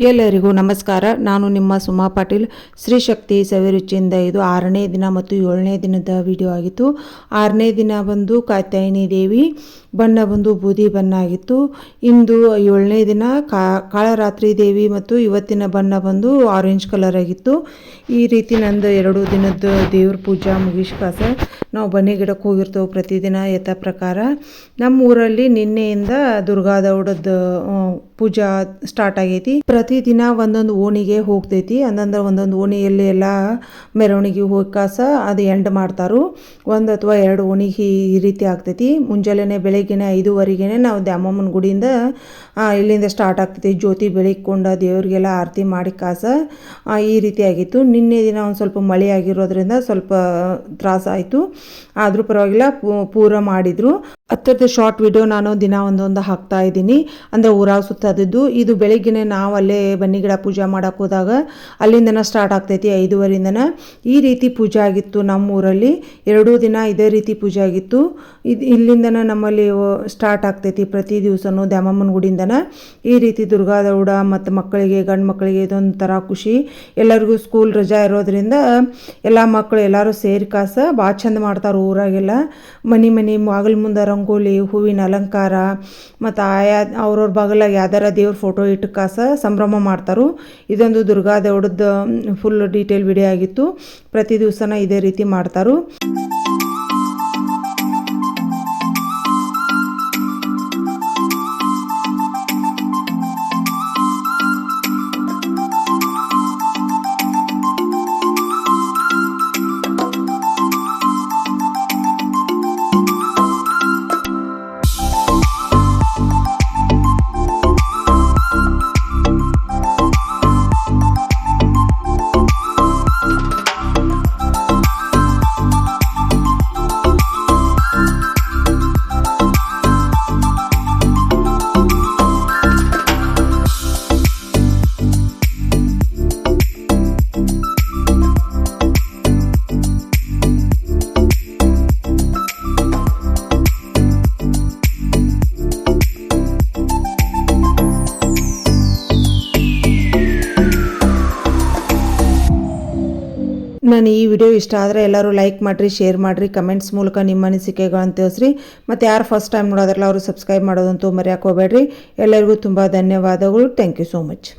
ಎಲ್ಲರಿಗೂ ನಮಸ್ಕಾರ. ನಾನು ನಿಮ್ಮ ಸುಮಾ ಪಾಟೀಲ್. ಶ್ರೀ ಶಕ್ತಿ ಸವಿರುಚಿಯಿಂದ ಇದು ಆರನೇ ದಿನ ಮತ್ತು ಏಳನೇ ದಿನದ ವಿಡಿಯೋ ಆಗಿತ್ತು. ಆರನೇ ದಿನ ಬಂದು ಕಾತ್ಯಾಯಿನಿ ದೇವಿ ಬಣ್ಣ ಬಂದು ಬೂದಿ ಬಣ್ಣ ಆಗಿತ್ತು ಇಂದು ಏಳನೇ ದಿನ ಕಾಳರಾತ್ರಿ ದೇವಿ ಮತ್ತು ಇವತ್ತಿನ ಬಣ್ಣ ಬಂದು ಆರೆಂಜ್ ಕಲರ್ ಆಗಿತ್ತು. ಈ ರೀತಿ ನಂದು ಎರಡು ದಿನದ ದೇವ್ರ ಪೂಜಾ ಮುಗಿಸ್ಕಾಸ ನಾವು ಬನ್ನಿ ಗಿಡಕ್ಕೆ ಹೋಗಿರ್ತೇವೆ ಪ್ರತಿದಿನ ಯಥ ಪ್ರಕಾರ. ನಮ್ಮ ಊರಲ್ಲಿ ನಿನ್ನೆಯಿಂದ ದುರ್ಗಾದೌಡದ ಪೂಜಾ ಸ್ಟಾರ್ಟ್ ಆಗೈತಿ. ಪ್ರತಿದಿನ ಒಂದೊಂದು ಓಣಿಗೆ ಹೋಗ್ತೈತಿ. ಅಂದಂದ್ರೆ ಒಂದೊಂದು ಓಣಿಯಲ್ಲಿ ಎಲ್ಲ ಮೆರವಣಿಗೆ ಹೋಗಿ ಕಾಸ ಅದು ಎಂಡ್ ಮಾಡ್ತಾರು. ಒಂದು ಅಥವಾ ಎರಡು ಓಣಿಗೆ ಈ ರೀತಿ ಆಗ್ತೈತಿ. ಮುಂಜಾನೆ ಬೆಳಗ್ಗೆನೆ ಐದುವರೆಗೆ ನಾವು ದ್ಯಾಮಮ್ಮನ ಗುಡಿಯಿಂದ ಇಲ್ಲಿಂದ ಸ್ಟಾರ್ಟ್ ಆಗ್ತೈತಿ ಜ್ಯೋತಿ ಬೆಳಗ್ಕೊಂಡು ದೇವರಿಗೆಲ್ಲ ಆರತಿ ಮಾಡಿ ಕಾಸ ಈ ರೀತಿ ಆಗಿತ್ತು. ನಿನ್ನೆ ದಿನ ಒಂದು ಸ್ವಲ್ಪ ಮಳೆ ಆಗಿರೋದ್ರಿಂದ ಸ್ವಲ್ಪ ತ್ರಾಸ ಆಯಿತು. ಆದರೂ ಪರವಾಗಿಲ್ಲ ಪೂರ ಮಾಡಿದರು. ಹತ್ತರದ ಶಾರ್ಟ್ ವಿಡಿಯೋ ನಾನು ದಿನ ಒಂದೊಂದು ಹಾಕ್ತಾ ಇದ್ದೀನಿ. ಅಂದರೆ ಊರಾಗ ಸುತ್ತದಿದ್ದು ಇದು ಬೆಳಿಗ್ಗೆನೆ ನಾವು ಅಲ್ಲೇ ಬನ್ನಿ ಗಿಡ ಪೂಜೆ ಮಾಡೋಕೆ ಹೋದಾಗ ಅಲ್ಲಿಂದನ ಸ್ಟಾರ್ಟ್ ಆಗ್ತೈತಿ ಐದುವರೆಯಿಂದನ. ಈ ರೀತಿ ಪೂಜೆ ಆಗಿತ್ತು ನಮ್ಮ ಊರಲ್ಲಿ. ಎರಡೂ ದಿನ ಇದೇ ರೀತಿ ಪೂಜೆ ಆಗಿತ್ತು. ಇದು ಇಲ್ಲಿಂದನ ನಮ್ಮಲ್ಲಿ ಸ್ಟಾರ್ಟ್ ಆಗ್ತೈತಿ ಪ್ರತಿ ದಿವಸನೂ ದ್ಯಾಮಮ್ಮನ ಗುಡಿಯಿಂದನ. ಈ ರೀತಿ ದುರ್ಗಾದೌಡ ಮತ್ತು ಮಕ್ಕಳಿಗೆ, ಗಂಡು ಮಕ್ಕಳಿಗೆ ಇದೊಂದು ಥರ ಖುಷಿ. ಎಲ್ಲರಿಗೂ ಸ್ಕೂಲ್ ರಜಾ ಇರೋದ್ರಿಂದ ಎಲ್ಲ ಮಕ್ಕಳು ಎಲ್ಲರೂ ಸೇರಿ ಕಾಸ ಭಾಳ ಚಂದ ಮಾಡ್ತಾರೆ ಊರಾಗೆಲ್ಲ. ಮನೆ ಮನೆ, ಬಾಗಿಲು ಮುಂದೆ ರಂಗೋಲಿ, ಹೂವಿನ ಅಲಂಕಾರ ಮತ್ತು ಆಯಾ ಅವ್ರವ್ರ ಬಗಲಾಗ ಯಾವ್ದಾರ ದೇವ್ರ ಫೋಟೋ ಇಟ್ಟು ಕಾಸ ಸಂಭ್ರಮ ಮಾಡ್ತಾರೋ. ಇದೊಂದು ದುರ್ಗಾ ದೌಡದ ಫುಲ್ ಡೀಟೇಲ್ ವಿಡಿಯೋ ಆಗಿತ್ತು. ಪ್ರತಿ ದಿವಸನ ಇದೇ ರೀತಿ ಮಾಡ್ತಾರೆ. ನಾನು ಈ ವಿಡಿಯೋ ಇಷ್ಟ ಆದರೆ ಎಲ್ಲರೂ ಲೈಕ್ ಮಾಡಿರಿ ಶೇರ್ ಮಾಡಿರಿ ಕಮೆಂಟ್ಸ್ ಮೂಲಕ ನಿಮ್ಮ ಅನಿಸಿಕೆಗಳನ್ನು ತಿಳಿಸ್ರಿ. ಮತ್ತು ಯಾರು ಫಸ್ಟ್ ಟೈಮ್ ನೋಡೋದ್ರಲ್ಲ, ಅವರು ಸಬ್ಸ್ಕ್ರೈಬ್ ಮಾಡೋದಂತೂ ಮರ್ಯಾಕೋಬೇಡ್ರಿ ಎಲ್ಲರಿಗೂ ತುಂಬ ಧನ್ಯವಾದಗಳು. Thank you so much